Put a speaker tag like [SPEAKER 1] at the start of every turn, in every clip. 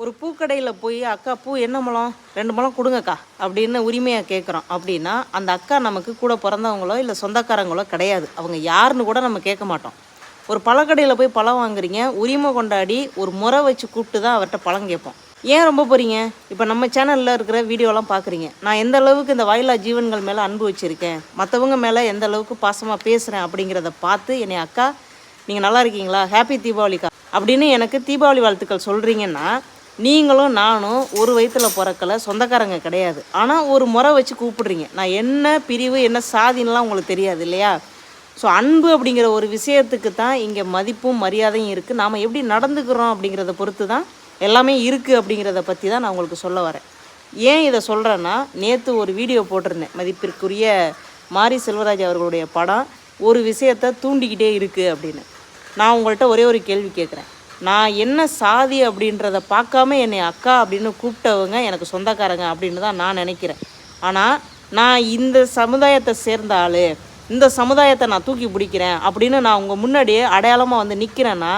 [SPEAKER 1] ஒரு பூக்கடையில் போய் அக்கா பூ என்ன முழம் ரெண்டு முழம் கொடுங்கக்கா அப்படின்னு உரிமையாக கேட்குறோம் அப்படின்னா அந்த அக்கா நமக்கு கூட பிறந்தவங்களோ இல்லை சொந்தக்காரங்களோ கிடையாது. அவங்க யாருன்னு கூட நம்ம கேட்க மாட்டோம். ஒரு பழக்கடையில் போய் பழம் வாங்குறீங்க உரிமை கொண்டாடி ஒரு முறை வச்சு கூப்பிட்டு தான் அவர்கிட்ட பழம் கேட்போம். ஏன் ரொம்ப போகிறீங்க இப்போ நம்ம சேனலில் இருக்கிற வீடியோலாம் பார்க்குறீங்க நான் எந்த அளவுக்கு இந்த வாயிலா ஜீவன்கள் மேலே அன்பு வச்சுருக்கேன்? மற்றவங்க மேலே எந்த அளவுக்கு பாசமாக பேசுகிறேன் அப்படிங்கிறத பார்த்து என்னை அக்கா நீங்கள் நல்லா இருக்கீங்களா? ஹாப்பி தீபாவளிக்கா? அப்படின்னு எனக்கு தீபாவளி வாழ்த்துக்கள் சொல்கிறீங்கன்னா நீங்களும் நானும் ஒரு வயிற்றில் பிறக்கல சொந்தக்காரங்க கிடையாது. ஆனால் ஒரு முறை வச்சு கூப்பிடுறீங்க. நான் என்ன பிரிவு என்ன சாதின்லாம் உங்களுக்கு தெரியாது இல்லையா? ஸோ அன்பு அப்படிங்கிற ஒரு விஷயத்துக்கு தான் இங்கே மதிப்பும் மரியாதையும் இருக்குது நாம் எப்படி நடந்துக்கிறோம் அப்படிங்கிறத பொறுத்து தான் எல்லாமே இருக்குது அப்படிங்கிறத பற்றி தான் நான் உங்களுக்கு சொல்ல வரேன். ஏன் இதை சொல்கிறேன்னா நேற்று ஒரு வீடியோ போட்டிருந்தேன். மதிப்பிற்குரிய மாரி செல்வராஜ் அவர்களுடைய படம் ஒரு விஷயத்தை தூண்டிக்கிட்டே இருக்குது அப்படின்னு. நான் உங்கள்கிட்ட ஒரே ஒரு கேள்வி கேட்குறேன். நான் என்ன சாதி அப்படின்றத பார்க்காம என்னை அக்கா அப்படின்னு கூப்பிட்டவங்க எனக்கு சொந்தக்காரங்க அப்படின்னு தான் நான் நினைக்கிறேன். ஆனால் நான் இந்த சமுதாயத்தை சேர்ந்த ஆள் இந்த சமுதாயத்தை நான் தூக்கி பிடிக்கிறேன் அப்படின்னு நான் உங்கள் முன்னாடியே அடையாளமாக வந்து நிற்கிறேன்னா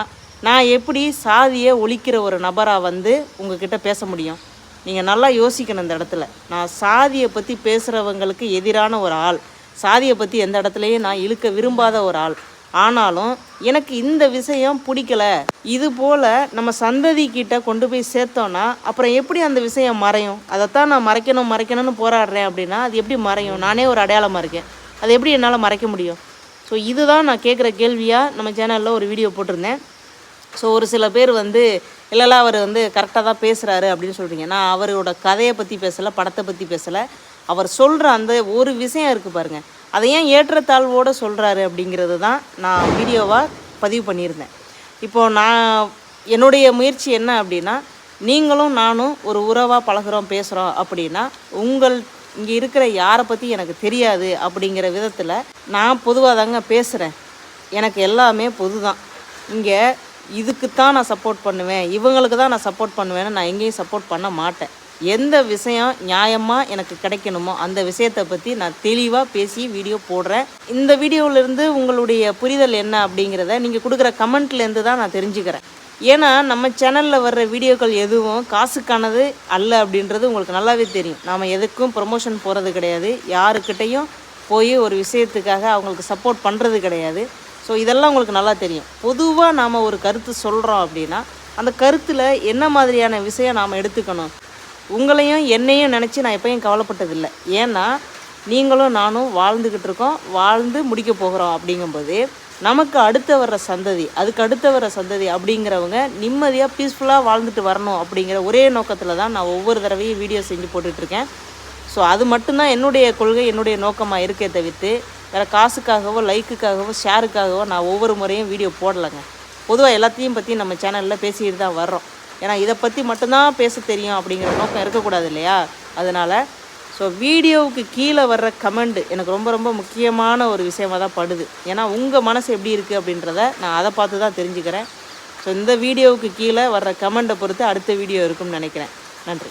[SPEAKER 1] நான் எப்படி சாதியை ஒழிக்கிற ஒரு நபராக வந்து உங்ககிட்ட பேச முடியும்? நீங்கள் நல்லா யோசிக்கணும் இந்த இடத்துல. நான் சாதியை பற்றி பேசுகிறவங்களுக்கு எதிரான ஒரு ஆள் சாதியை பற்றி எந்த இடத்துலையும் நான் இழுக்க விரும்பாத ஒரு ஆள். ஆனாலும் எனக்கு இந்த விஷயம் பிடிக்கல. இது போல் நம்ம சந்ததி கிட்ட கொண்டு போய் சேர்த்தோன்னா அப்புறம் எப்படி அந்த விஷயம் மறையும்? அதைத்தான் நான் மறைக்கணும் மறைக்கணும்னு போராடுறேன் அப்படின்னா அது எப்படி மறையும்? நானே ஒரு அடையாளமாக இருக்கேன். அது எப்படி என்னால் மறைக்க முடியும்? ஸோ இதுதான் நான் கேட்குற கேள்வியாக நம்ம சேனலில் ஒரு வீடியோ போட்டிருந்தேன். ஸோ ஒரு சில பேர் வந்து இல்லைல்ல அவர் வந்து கரெக்டாக தான் பேசுகிறாரு அப்படின்னு சொல்கிறீங்க நான் அவரோட கதையை பற்றி பேசலை படத்தை பற்றி பேசலை. அவர் சொல்கிற அந்த ஒரு விஷயம் இருக்குது பாருங்கள் அதை ஏன் ஏற்றத்தாழ்வோடு சொல்கிறாரு அப்படிங்கிறது தான் நான் வீடியோவாக பதிவு பண்ணியிருந்தேன். இப்போது நான் என்னுடைய முயற்சி என்ன அப்படின்னா நீங்களும் நானும் ஒரு உறவாக பழகுறோம் பேசுகிறோம் அப்படின்னா உங்கள் இங்கே இருக்கிற யாரை பற்றி எனக்கு தெரியாது அப்படிங்கிற விதத்தில் நான் பொதுவாக தாங்க பேசுகிறேன் எனக்கு எல்லாமே பொது தான் இங்கே இதுக்கு தான் நான் சப்போர்ட் பண்ணுவேன். இவங்களுக்கு தான் நான் சப்போர்ட் பண்ணுவேன்னு நான் எங்கேயும் சப்போர்ட் பண்ண மாட்டேன். எந்த விஷயம் நியாயமாக எனக்கு கிடைக்கணுமோ அந்த விஷயத்தை பற்றி நான் தெளிவாக பேசி வீடியோ போடுறேன். இந்த வீடியோவிலேருந்து உங்களுடைய புரிதல் என்ன அப்படிங்கிறத நீங்கள் கொடுக்குற கமெண்ட்லேருந்து தான் நான் தெரிஞ்சுக்கிறேன். ஏன்னா நம்ம சேனலில் வர்ற வீடியோக்கள் எதுவும் காசுக்கானது அல்ல அப்படின்றது உங்களுக்கு நல்லாவே தெரியும். நாம் எதுக்கும் ப்ரொமோஷன் போகிறது கிடையாது. யாருக்கிட்டேயும் போய் ஒரு விஷயத்துக்காக அவங்களுக்கு சப்போர்ட் பண்ணுறது கிடையாது. ஸோ இதெல்லாம் உங்களுக்கு நல்லா தெரியும். பொதுவாக நாம் ஒரு கருத்து சொல்கிறோம் அப்படின்னா அந்த கருத்தில் என்ன மாதிரியான விஷயம் நாம் எடுத்துக்கணும்? உங்களையும் என்னையும் நினச்சி நான் எப்பயும் கவலைப்பட்டதில்லை. ஏன்னா நீங்களும் நானும் வாழ்ந்துக்கிட்டு இருக்கோம். வாழ்ந்து முடிக்க போகிறோம் அப்படிங்கும்போது நமக்கு அடுத்த வர்ற சந்ததி அதுக்கு அடுத்த வர்ற சந்ததி அப்படிங்கிறவங்க நிம்மதியாக பீஸ்ஃபுல்லாக வாழ்ந்துட்டு வரணும் அப்படிங்கிற ஒரே நோக்கத்தில் தான் நான் ஒவ்வொரு தடவையும் வீடியோ செஞ்சு போட்டுட்ருக்கேன் ஸோ அது மட்டும்தான் என்னுடைய கொள்கை என்னுடைய நோக்கமாக இருக்கே தவிர்த்து வேறு காசுக்காகவோ லைக்குக்காகவோ ஷேருக்காகவோ நான் ஒவ்வொரு முறையும் வீடியோ போடலைங்க. பொதுவாக எல்லாத்தையும் பற்றி நம்ம சேனலில் பேசிக்கிட்டு தான் வர்றோம். ஏன்னா இதை பற்றி மட்டும்தான் பேச தெரியும் அப்படிங்கிற நோக்கம் இருக்கக்கூடாது இல்லையா? அதனால் ஸோ வீடியோவுக்கு கீழே வர்ற கமெண்ட் எனக்கு ரொம்ப ரொம்ப முக்கியமான ஒரு விஷயமாக தான் படுது. ஏன்னா உங்கள் மனசு எப்படி இருக்குது அப்படின்றத நான் அதை பார்த்து தான் தெரிஞ்சுக்கிறேன். ஸோ இந்த வீடியோவுக்கு கீழே வர்ற கமெண்ட்டை பொறுத்து அடுத்த வீடியோ இருக்கும்னு நினைக்கிறேன். நன்றி.